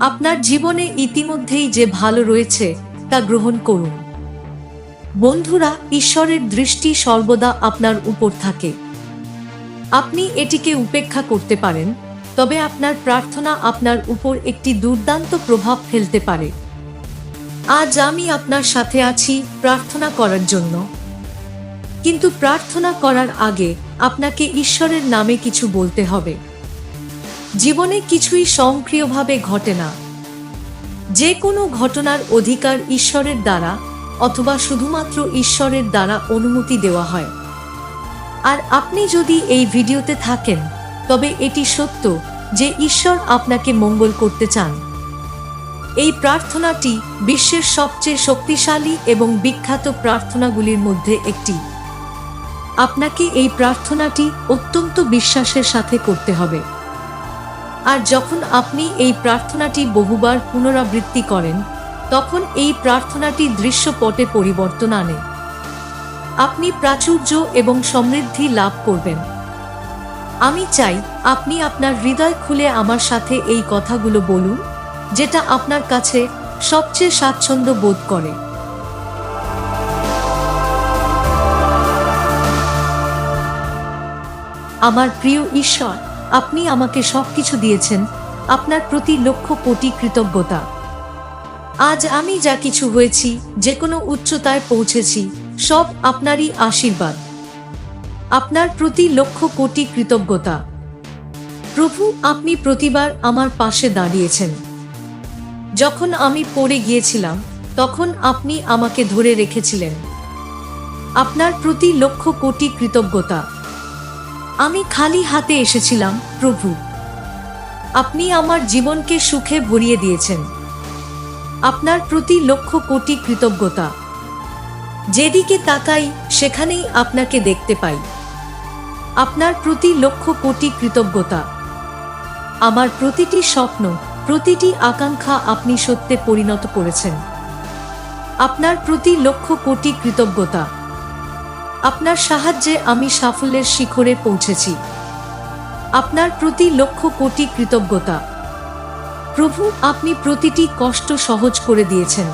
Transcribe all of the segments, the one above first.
আপনার জীবনে ইতিমধ্যেই যে ভালো রয়েছে, তা গ্রহণ করুন। বন্ধুরা, ঈশ্বরের দৃষ্টি সর্বদা আপনার উপর থাকে। আপনি এটিকে উপেক্ষা করতে পারেন, তবে আপনার প্রার্থনা আপনার উপর একটি দুর্দান্ত প্রভাব ফেলতে পারে। আজ আমি আপনার সাথে আছি প্রার্থনা করার জন্য। কিন্তু প্রার্থনা করার আগে আপনাকে ঈশ্বরের নামে কিছু বলতে হবে। জীবনে কিছুই স্বয়ংক্রিয়ভাবে ঘটে না। যে কোনো ঘটনার অধিকার ঈশ্বরের দ্বারা অথবা শুধুমাত্র ঈশ্বরের দ্বারা অনুমতি দেওয়া হয়। আর আপনি যদি এই ভিডিওতে থাকেন, তবে এটি সত্য যে ঈশ্বর আপনাকে মঙ্গল করতে চান। এই প্রার্থনাটি বিশ্বের সবচেয়ে শক্তিশালী এবং বিখ্যাত প্রার্থনাগুলির মধ্যে একটি। আপনাকে এই প্রার্থনাটি অত্যন্ত বিশ্বাসের সাথে করতে হবে। আর যখন আপনি এই প্রার্থনাটি বহুবার পুনরাবৃত্তি করেন, তখন এই প্রার্থনাটি দৃশ্যপটে পরিবর্তন আনে। আপনি প্রাচুর্য এবং সমৃদ্ধি লাভ করবেন। আমি চাই আপনি আপনার হৃদয় খুলে আমার সাথে এই কথাগুলো বলুন, যেটা আপনার কাছে সবচেয়ে স্বাচ্ছন্দ্য বোধ করে। আমার প্রিয় ঈশ্বর আপনি আমাকে সব কিছু দিয়েছেন, আপনার প্রতি লক্ষ কোটি কৃতজ্ঞতা। আজ আমি যা কিছু হয়েছি, যে কোনো উচ্চতায় পৌঁছেছি, সব আপনারই আশীর্বাদ। আপনার প্রতি লক্ষ কোটি কৃতজ্ঞতা। প্রভু, আপনি প্রতিবার আমার পাশে দাঁড়িয়েছেন। যখন আমি পড়ে গিয়েছিলাম, তখন আপনি আমাকে ধরে রেখেছিলেন। আপনার প্রতি লক্ষ কোটি কৃতজ্ঞতা। আমি খালি হাতে এসেছিলাম, প্রভু। আপনি আমার জীবনকে সুখে ভরিয়ে দিয়েছেন। আপনার প্রতি লক্ষ কোটি কৃতজ্ঞতা। যেদিকে তাকাই, সেখানেই আপনাকে দেখতে পাই। আপনার প্রতি লক্ষ কোটি কৃতজ্ঞতা। আমার প্রতিটি স্বপ্ন, প্রতিটি আকাঙ্ক্ষা আপনি সত্যে পরিণত করেছেন। আপনার প্রতি লক্ষ কোটি কৃতজ্ঞতা। আপনার সাহায্যে আমি সাফল্যের শিখরে পৌঁছেছি। আপনার প্রতি লক্ষ কোটি কৃতজ্ঞতা। প্রভু, আপনি প্রতিটি কষ্ট সহজ করে দিয়েছেন।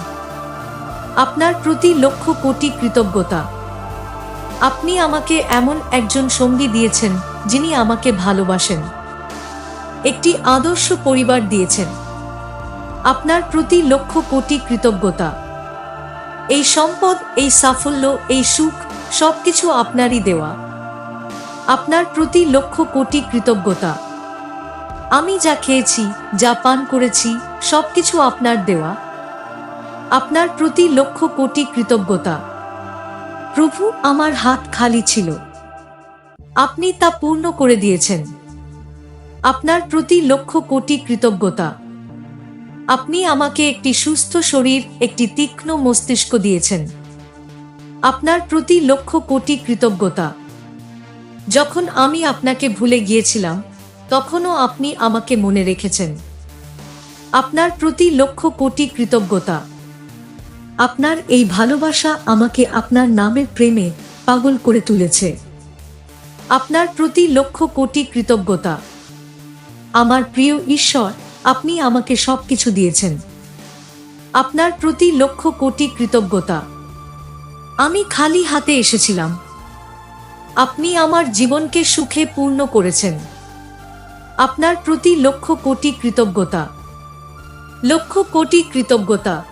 আপনার প্রতি লক্ষ কোটি কৃতজ্ঞতা। আপনি আমাকে এমন একজন সঙ্গী দিয়েছেন, যিনি আমাকে ভালোবাসেন। একটি আদর্শ পরিবার দিয়েছেন। আপনার প্রতি লক্ষ কোটি কৃতজ্ঞতা। এই সম্পদ, এই সাফল্য, এই সুখ সব কিছু আপনারই দেওয়া। আপনার প্রতি লক্ষ কোটি কৃতজ্ঞতা। আমি যা খেয়েছি, যা পান করেছি সব কিছু আপনার দেওয়া। আপনার প্রতি লক্ষ কোটি কৃতজ্ঞতা। প্রভু আমার হাত খালি ছিল। আপনি তা পূর্ণ করে দিয়েছেন। আপনার প্রতি লক্ষ কোটি কৃতজ্ঞতা। আপনি আমাকে একটি সুস্থ শরীর, একটি তীক্ষ্ণ মস্তিষ্ক দিয়েছেন। আপনার প্রতি লক্ষ কোটি কৃতজ্ঞতা। যখন আমি আপনাকে ভুলে গিয়েছিলাম, তখনও আপনি আমাকে মনে রেখেছেন। আপনার প্রতি লক্ষ কোটি কৃতজ্ঞতা। আপনার এই ভালোবাসা আমাকে আপনার নামের প্রেমে পাগল করে তুলেছে। আপনার প্রতি লক্ষ কোটি কৃতজ্ঞতা। আমার প্রিয় ঈশ্বর আপনি আমাকে সব কিছু দিয়েছেন। আপনার প্রতি লক্ষ কোটি কৃতজ্ঞতা। আমি খালি হাতে এসেছিলাম। আপনি আমার জীবনকে সুখে পূর্ণ করেছেন। আপনার প্রতি লক্ষ কোটি কৃতজ্ঞতা। লক্ষ কোটি কৃতজ্ঞতা।